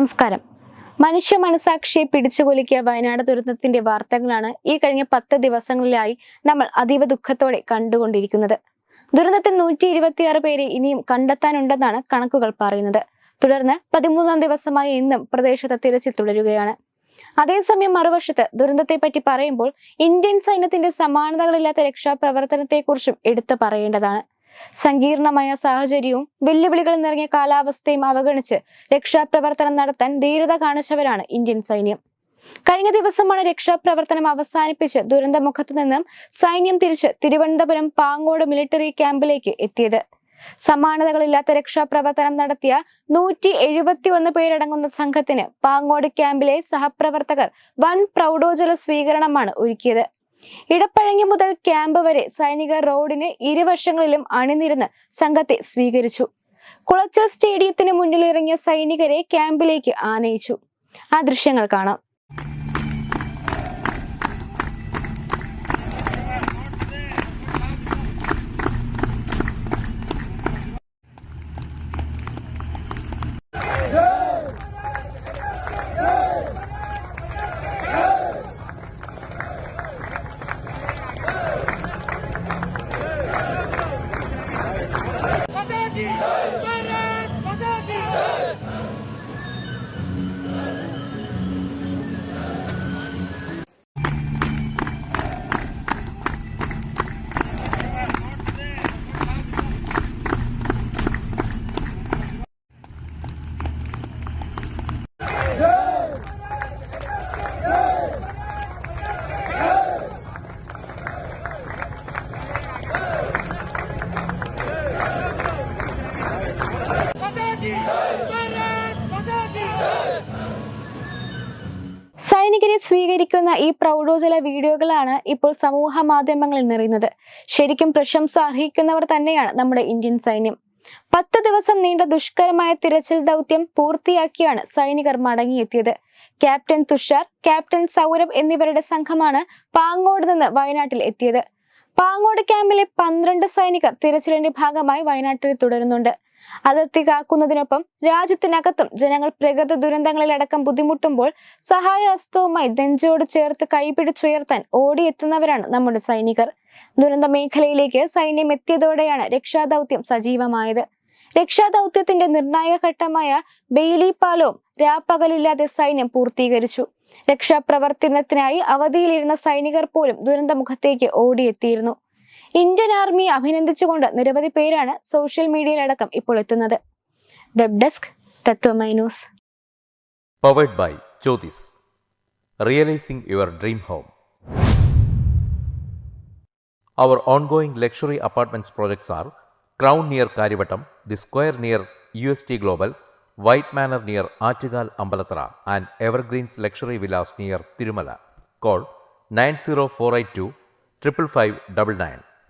നമസ്കാരം. മനുഷ്യ മനസാക്ഷിയെ പിടിച്ചുകൊലിക്കിയ വയനാട് ദുരന്തത്തിന്റെ വാർത്തകളാണ് ഈ കഴിഞ്ഞ പത്ത് ദിവസങ്ങളിലായി നമ്മൾ അതീവ ദുഃഖത്തോടെ കണ്ടുകൊണ്ടിരിക്കുന്നത്. ദുരന്തത്തിൽ നൂറ്റി ഇരുപത്തിയാറ് പേരെ ഇനിയും കണ്ടെത്താനുണ്ടെന്നാണ് കണക്കുകൾ പറയുന്നത്. തുടർന്ന് പതിമൂന്നാം ദിവസമായ ഇന്നും പ്രദേശത്ത് തിരച്ചിൽ തുടരുകയാണ്. അതേസമയം മറുവശത്ത് ദുരന്തത്തെ പറ്റി പറയുമ്പോൾ ഇന്ത്യൻ സൈന്യത്തിന്റെ സമാനതകളില്ലാത്ത രക്ഷാപ്രവർത്തനത്തെക്കുറിച്ചും എടുത്തു പറയേണ്ടതാണ്. സങ്കീർണമായ സാഹചര്യവും വെല്ലുവിളികൾ നിറഞ്ഞ കാലാവസ്ഥയും അവഗണിച്ച് രക്ഷാപ്രവർത്തനം നടത്താൻ ധീരത കാണിച്ചവരാണ് ഇന്ത്യൻ സൈന്യം. കഴിഞ്ഞ ദിവസമാണ് രക്ഷാപ്രവർത്തനം അവസാനിപ്പിച്ച് ദുരന്തമുഖത്ത് നിന്നും സൈന്യം തിരിച്ച് തിരുവനന്തപുരം പാങ്ങോട് മിലിറ്ററി ക്യാമ്പിലേക്ക് എത്തിയത്. സമാനതകളില്ലാത്ത രക്ഷാപ്രവർത്തനം നടത്തിയ നൂറ്റി എഴുപത്തി ഒന്ന് പേരടങ്ങുന്ന സംഘത്തിന് പാങ്ങോട് ക്യാമ്പിലെ സഹപ്രവർത്തകർ വൻ പ്രൗഢോജ്വല സ്വീകരണമാണ് ഒരുക്കിയത്. ഇടപ്പഴങ്ങി മുതൽ ക്യാമ്പ് വരെ സൈനികർ റോഡിന് ഇരുവശങ്ങളിലും അണിനിരന്ന് സംഘത്തെ സ്വീകരിച്ചു. കുളച്ചൽ സ്റ്റേഡിയത്തിന് മുന്നിലിറങ്ങിയ സൈനികരെ ക്യാമ്പിലേക്ക് ആനയിച്ചു. ആ ദൃശ്യങ്ങൾ കാണാം. സൈനികരെ സ്വീകരിക്കുന്ന ഈ പ്രൗഢോജ്വല വീഡിയോകളാണ് ഇപ്പോൾ സമൂഹ മാധ്യമങ്ങളിൽ നിറയുന്നത്. ശരിക്കും പ്രശംസ അർഹിക്കുന്നവർ തന്നെയാണ് നമ്മുടെ ഇന്ത്യൻ സൈന്യം. പത്ത് ദിവസം നീണ്ട ദുഷ്കരമായ തിരച്ചിൽ ദൗത്യം പൂർത്തിയാക്കിയാണ് സൈനികർ മടങ്ങിയെത്തിയത്. ക്യാപ്റ്റൻ തുഷാർ ക്യാപ്റ്റൻ സൗരഭ് എന്നിവരുടെ സംഘമാണ് പാങ്ങോട് നിന്ന് വയനാട്ടിൽ എത്തിയത്. പാങ്ങോട് ക്യാമ്പിലെ പന്ത്രണ്ട് സൈനികർ തിരച്ചിലിന്റെ ഭാഗമായി വയനാട്ടിൽ തുടരുന്നുണ്ട്. അതിർത്തി കാക്കുന്നതിനൊപ്പം രാജ്യത്തിനകത്തും ജനങ്ങൾ പ്രകൃതി ദുരന്തങ്ങളിലടക്കം ബുദ്ധിമുട്ടുമ്പോൾ സഹായഹസ്തവുമായി നെഞ്ചോട് ചേർത്ത് കൈപിടിച്ചുയർത്താൻ ഓടിയെത്തുന്നവരാണ് നമ്മുടെ സൈനികർ. ദുരന്ത മേഖലയിലേക്ക് സൈന്യം എത്തിയതോടെയാണ് രക്ഷാദൗത്യം സജീവമായത്. രക്ഷാദൗത്യത്തിന്റെ നിർണായക ഘട്ടമായ ബെയിലി പാലവും രാപ്പകലില്ലാതെ സൈന്യം പൂർത്തീകരിച്ചു. രക്ഷാപ്രവർത്തനത്തിനായി അവധിയിലിരുന്ന സൈനികർ പോലും ദുരന്തമുഖത്തേക്ക് ഓടിയെത്തിയിരുന്നു. ഇന്ത്യൻ ആർമിയെ അഭിനന്ദിച്ചുകൊണ്ട് നിരവധി പേരാണ് സോഷ്യൽ മീഡിയയിലടക്കം ഇപ്പോൾ എത്തുന്നത് web desk Tatwamayi news Powered by Jyotis. Realizing your dream home. Our ongoing luxury apartments projects are Crown near Karivattam, The Square near UST Global, White Manor near Achigal Ambalatra, and Evergreens Luxury Villas near Tirumala. Call 90482 55599.